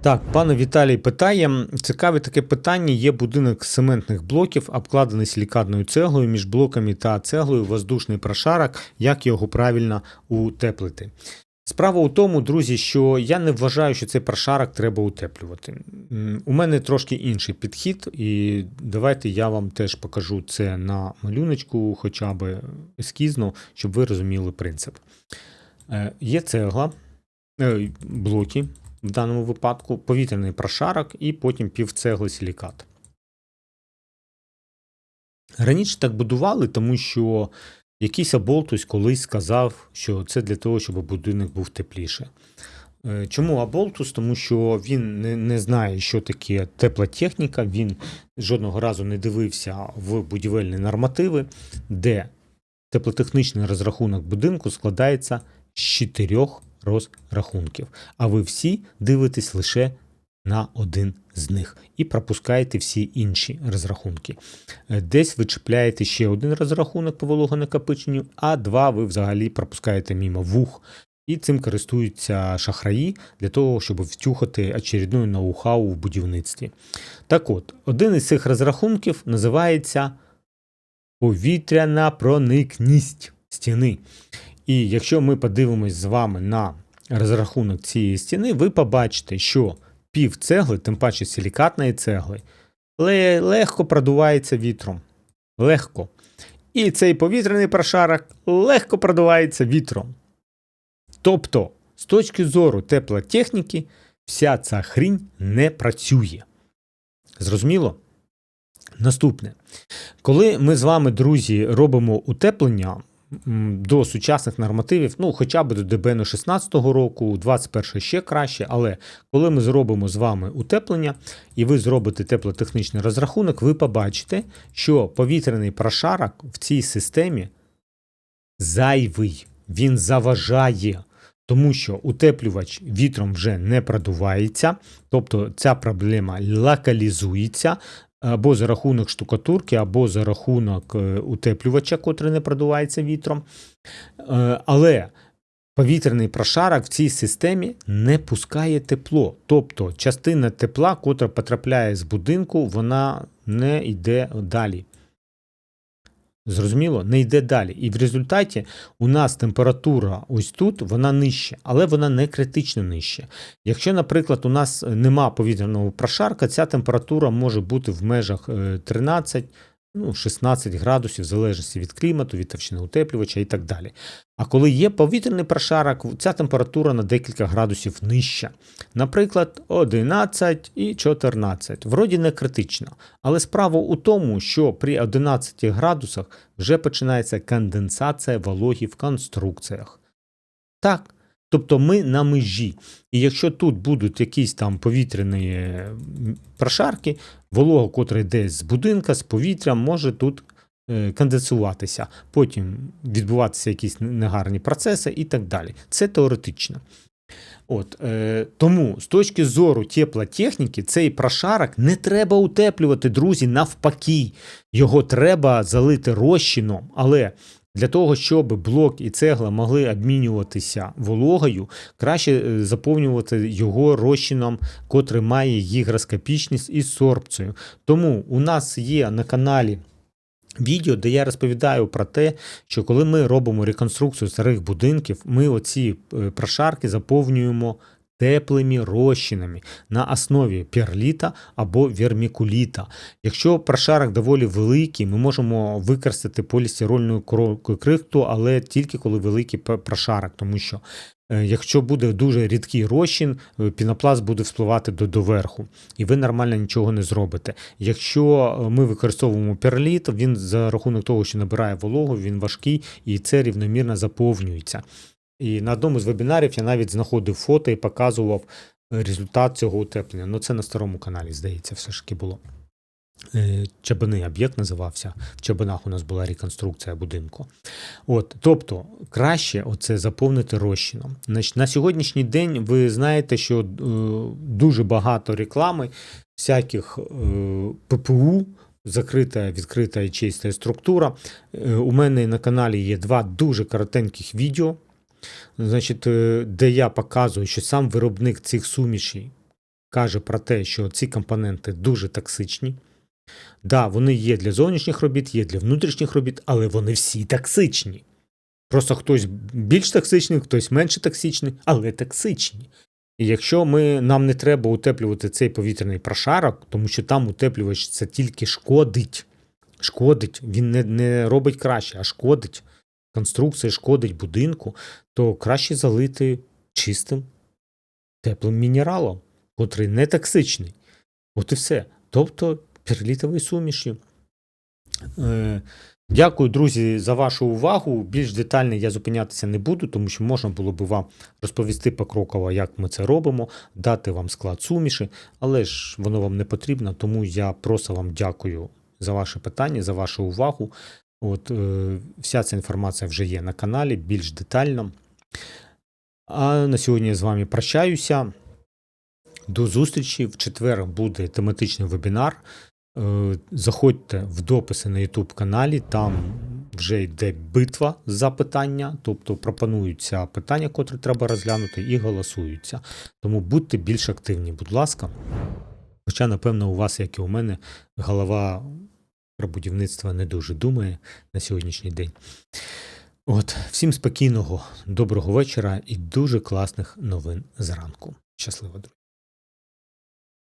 Так, пане Віталій питає: цікаве таке питання. Є будинок з цементних блоків, обкладений силікатною цеглою між блоками та цеглою воздушний прошарок. Як його правильно утеплити? Справа у тому, друзі, що я не вважаю, що цей прошарок треба утеплювати. У мене трошки інший підхід, і давайте я вам теж покажу це на малюночку, хоча б ескізно, щоб ви розуміли принцип. Е, Є цегла, е, блоки, в даному випадку повітряний прошарок і потім півцегли силікат. Раніше так будували, тому що якийсь аболтус колись сказав, що це для того, щоб будинок був тепліше. Е, Чому аболтус? Тому що він не, не знає, що таке тепла техніка, він жодного разу не дивився в будівельні нормативи, де теплотехнічний розрахунок будинку складається з чотирьох розрахунків. А ви всі дивитесь лише на один з них і пропускаєте всі інші розрахунки. Е, Десь ви чіпляєте ще один розрахунок по вологонакопиченню, а два ви взагалі пропускаєте мимо вух. І цим користуються шахраї для того, щоб втюхати очередну ноу-хау в будівництві. Так от, один із цих розрахунків називається повітряна проникність стіни. І якщо ми подивимось з вами на розрахунок цієї стіни, ви побачите, що пів цегли, тим паче силікатної цегли, легко продувається вітром. Легко. І цей повітряний прошарок легко продувається вітром. Тобто, з точки зору теплотехніки, вся ця хрінь не працює. Зрозуміло? Наступне. Коли ми з вами, друзі, робимо утеплення до сучасних нормативів, ну хоча б до ДБН 16-го року, 21 ще краще, але коли ми зробимо з вами утеплення і ви зробите теплотехнічний розрахунок, ви побачите, що повітряний прошарок в цій системі зайвий, він заважає. Тому що утеплювач вітром вже не продувається, тобто ця проблема локалізується або за рахунок штукатурки, або за рахунок е, утеплювача, котрий не продувається вітром. Е, Але повітряний прошарок в цій системі не пускає тепло. Тобто частина тепла, котра потрапляє з будинку, вона не йде далі. Зрозуміло, не йде далі. І в результаті у нас температура ось тут, вона нижча, але вона не критично нижча. Якщо, наприклад, у нас нема повітряного прошарка, ця температура може бути в межах е, 13, ну, 16 градусів, в залежності від клімату, від товщини утеплювача і так далі. А коли є повітряний прошарок, ця температура на декілька градусів нижча. Наприклад, 11 і 14. Вроді не критично. Але справа у тому, що при 11 градусах вже починається конденсація вологі в конструкціях. Так. Тобто ми на межі. І якщо тут будуть якісь там повітряні е, прошарки, волога, котра йде з будинка, з повітря, може тут е, конденсуватися, потім відбуватися якісь негарні процеси і так далі. Це теоретично. От, е, тому з точки зору теплотехніки, цей прошарок не треба утеплювати, друзі, навпаки. Його треба залити розчином, але для того, щоб блок і цегла могли обмінюватися вологою, краще е, заповнювати його розчином, котрий має гігроскопічність із сорбцією. Тому у нас є на каналі відео, де я розповідаю про те, що коли ми робимо реконструкцію старих будинків, ми оці е, прошарки заповнюємо теплими розчинами на основі перліта або вермікуліта. Якщо прошарок доволі великий, ми можемо використати полістирольну крихту, але тільки коли великий прошарок, тому що е, Якщо буде дуже рідкий розчин, е, пінопласт буде вспливати до, до верху, і ви нормально нічого не зробите. Якщо е, ми використовуємо перліт, він за рахунок того, що набирає вологу, він важкий і це рівномірно заповнюється. І на одному з вебінарів я навіть знаходив фото і показував результат цього утеплення. Ну це на старому каналі, здається, все ж таки було. Е, об'єкт називався. В Чабанах у нас була реконструкція будинку. От, тобто, краще оце заповнити розчином. На сьогоднішній день ви знаєте, що е, дуже багато реклами, всяких е, ППУ, закрита, відкрита і чиста структура. У мене на каналі є два дуже коротеньких відео, значить, е, де я показую, що сам виробник цих сумішей каже про те, що ці компоненти дуже токсичні. Да, вони є для зовнішніх робіт, є для внутрішніх робіт, але вони всі токсичні. Просто хтось більш токсичний, хтось менше токсичний, але токсичні. І якщо ми, нам не треба утеплювати цей повітряний прошарок, тому що там утеплювач це тільки шкодить. Шкодить, він не, не робить краще, а шкодить. Конструкція шкодить будинку, то краще залити чистим теплим мінералом, котрий не токсичний. От і все. Тобто перлітовою сумішю. Е, Дякую, друзі, за вашу увагу. Більш детально я зупинятися не буду, тому що можна було би вам розповісти покроково, як ми це робимо, дати вам склад суміші, але ж воно вам не потрібно, тому я просто вам дякую за ваше питання, за вашу увагу. От е, вся ця інформація вже є на каналі більш детально. А на сьогодні я з вами прощаюся. До зустрічі. В четвер буде тематичний вебінар. Е, Заходьте в дописи на YouTube каналі, там вже йде битва за питання, тобто пропонуються питання, котрі треба розглянути, і голосуються. Тому будьте більш активні, будь ласка. Хоча, напевно, у вас, як і у мене, голова про будівництво не дуже думає на сьогоднішній день. От, всім спокійного, доброго вечора і дуже класних новин зранку. Щасливо, друзі!